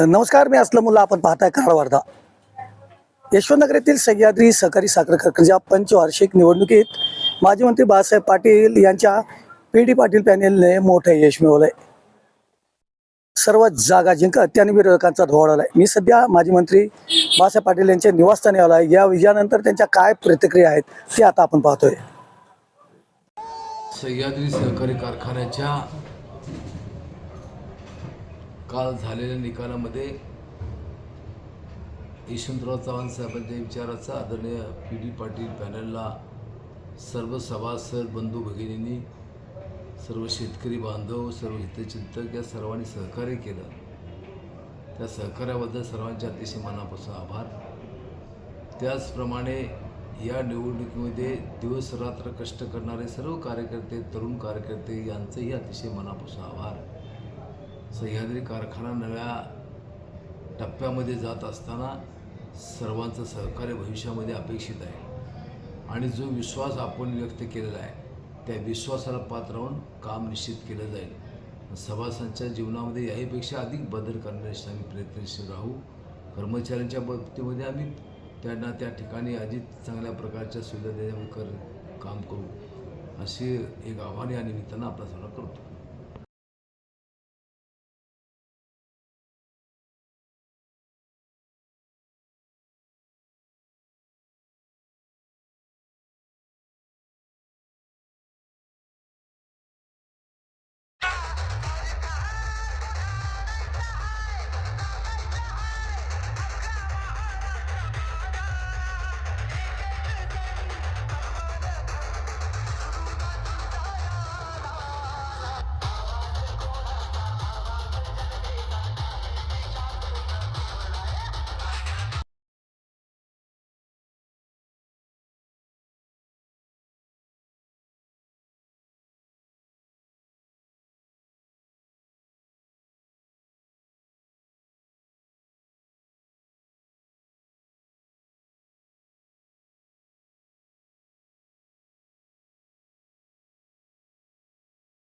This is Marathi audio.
नमस्कार मी असलमुल्ला आपण पाहताय कराड वार्ता यशवंतनगर येथील सह्याद्री सहकारी साखर कारखान्याच्या पंचवार्षिक निवडणुकीत माजी मंत्री बाळासाहेब पाटील यांच्या पी डी पाटील पॅनेलने मोठं यश मिळवलंय. सर्व जागा जिंकत त्यांनी विरोधकांचा धोळ आलाय. मी सध्या माजी मंत्री बाळासाहेब पाटील यांच्या निवासस्थानी आलोय या विजयानंतर त्यांच्या काय प्रतिक्रिया आहेत ते आता आपण पाहतोय. सह्याद्री सहकारी कारखान्याच्या काल झालेल्या निकालामध्ये यशवंतराव चव्हाण साहेबांच्या विचाराचा आदरणीय पी डी पाटील पॅनलला सर्व सभासद बंधू भगिनींनी सर्व शेतकरी बांधव सर्व हितचिंतक या सर्वांनी सहकार्य केलं. त्या सहकार्याबद्दल सर्वांचे अतिशय मनापासून आभार. त्याचप्रमाणे या निवडणुकीमध्ये दिवस रात्र कष्ट करणारे सर्व कार्यकर्ते तरुण कार्यकर्ते यांचंही अतिशय मनापासून आभार. सह्याद्री कारखाना नव्या टप्प्यामध्ये जात असताना सर्वांचं सहकार्य भविष्यामध्ये अपेक्षित आहे. आणि जो विश्वास आपण व्यक्त केलेला आहे त्या विश्वासाला पात्र राहून काम निश्चित केलं जाईल. सभासदांच्या जीवनामध्ये याहीपेक्षा अधिक बदल करण्यासाठी आम्ही प्रयत्नशील राहू. कर्मचाऱ्यांच्या बाबतीमध्ये आम्ही त्यांना त्या ठिकाणी अधिक चांगल्या प्रकारच्या सुविधा देण्यामध्ये कर काम करू. असे एक आव्हान या निमित्तानं आपला समोर करतो.